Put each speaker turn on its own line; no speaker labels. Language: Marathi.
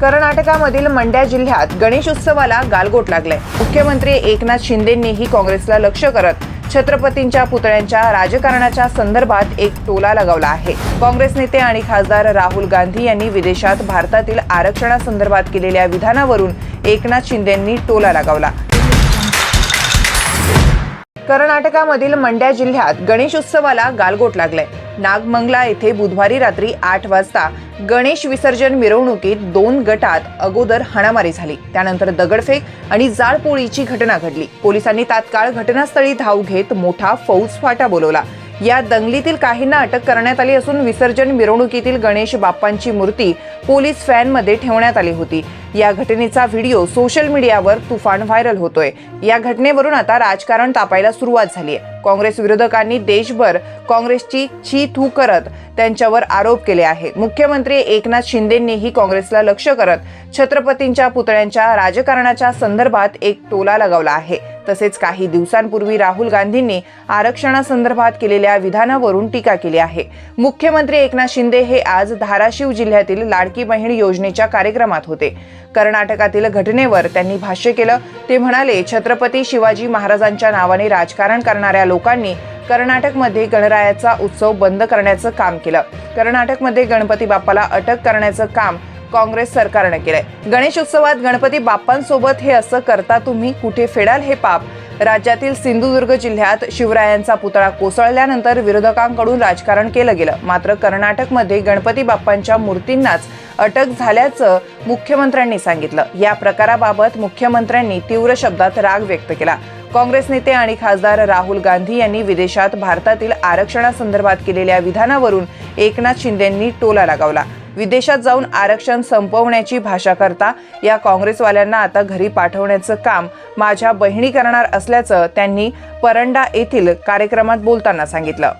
कर्नाटकामधील मंड्या जिल्ह्यात गणेश उत्सवाला गालगोट लागलाय. मुख्यमंत्री एकनाथ शिंदेंनीही काँग्रेसला लक्ष करत छत्रपतींच्या पुतळ्यांच्या राजकारणाच्या संदर्भात एक टोला लगावला आहे. काँग्रेस नेते आणि खासदार राहुल गांधी यांनी विदेशात भारतातील आरक्षणासंदर्भात केलेल्या विधानावरून एकनाथ शिंदेंनी टोला लगावला. कर्नाटकामधील मंड्या जिल्ह्यात गणेश उत्सवाला गालगोट लागलाय. नागमंगला येथे बुधवारी रात्री आठ वाजता गणेश विसर्जन मिरवणुकीत दोन गटात अगोदर हाणामारी झाली. त्यानंतर दगडफेक आणि जाळपोळीची घटना घडली. पोलिसांनी तात्काळ घटनास्थळी धाव घेत मोठा फौजफाटा बोलवला. या दंगलीतील काहींना अटक करण्यात आली असून विसर्जन मिरवणुकीतील गणेश बाप्पांची मूर्ती पोलीस फॅनमध्ये ठेवण्यात आली होती. या घटनेचा व्हिडिओ सोशल मीडियावर तुफान व्हायरल होतोय. या घटनेवरून आता राजकारण तापायला सुरुवात झाली आहे. काँग्रेस विरोधकांनी देशभर काँग्रेसची छी थू करत त्यांच्यावर आरोप केले आहेत. मुख्यमंत्री एकनाथ शिंदेंनीही काँग्रेसला लक्ष करत छत्रपतींच्या पुतळ्यांच्या राजकारणाच्या संदर्भात एक टोला लगावला आहे. तसेच काही दिवसांपूर्वी राहुल गांधींनी आरक्षणासंदर्भात केलेल्या विधानावरून टीका केली आहे. मुख्यमंत्री एकनाथ शिंदे हे आज धाराशिव जिल्ह्यातील लाडकी बहीण योजनेच्या कार्यक्रमात होते. कर्नाटकातील घटनेवर त्यांनी भाष्य केलं. ते म्हणाले छत्रपती शिवाजी महाराजांच्या नावाने राजकारण करणाऱ्या लोकांनी कर्नाटकमध्ये गणरायाचा उत्सव बंद करण्याचं काम केलं. कर्नाटकमध्ये गणपती बाप्पाला अटक करण्याचं काम काँग्रेस सरकारनं केलंय. गणेश उत्सवात गणपती बाप्पांसोबत हे असं करता तुम्ही कुठे फेडाल हे पाप? राज्यातील सिंधुदुर्ग जिल्ह्यात शिवरायांचा पुतळा कोसळल्यानंतर विरोधकांकडून राजकारण केलं गेलं. मात्र कर्नाटकमध्ये गणपती बाप्पांच्या मूर्तींनाच अटक झाल्याचं मुख्यमंत्र्यांनी सांगितलं. या प्रकाराबाबत मुख्यमंत्र्यांनी तीव्र शब्दात राग व्यक्त केला. काँग्रेस नेते आणि खासदार राहुल गांधी यांनी विदेशात भारतातील आरक्षणासंदर्भात केलेल्या विधानावरून एकनाथ शिंदेंनी टोला लगावला. विदेशात जाऊन आरक्षण संपवण्याची भाषा करता या काँग्रेसवाल्यांना आता घरी पाठवण्याचं काम माझ्या बहिणी करणार असल्याचं त्यांनी परंडा येथील कार्यक्रमात बोलताना सांगितलं.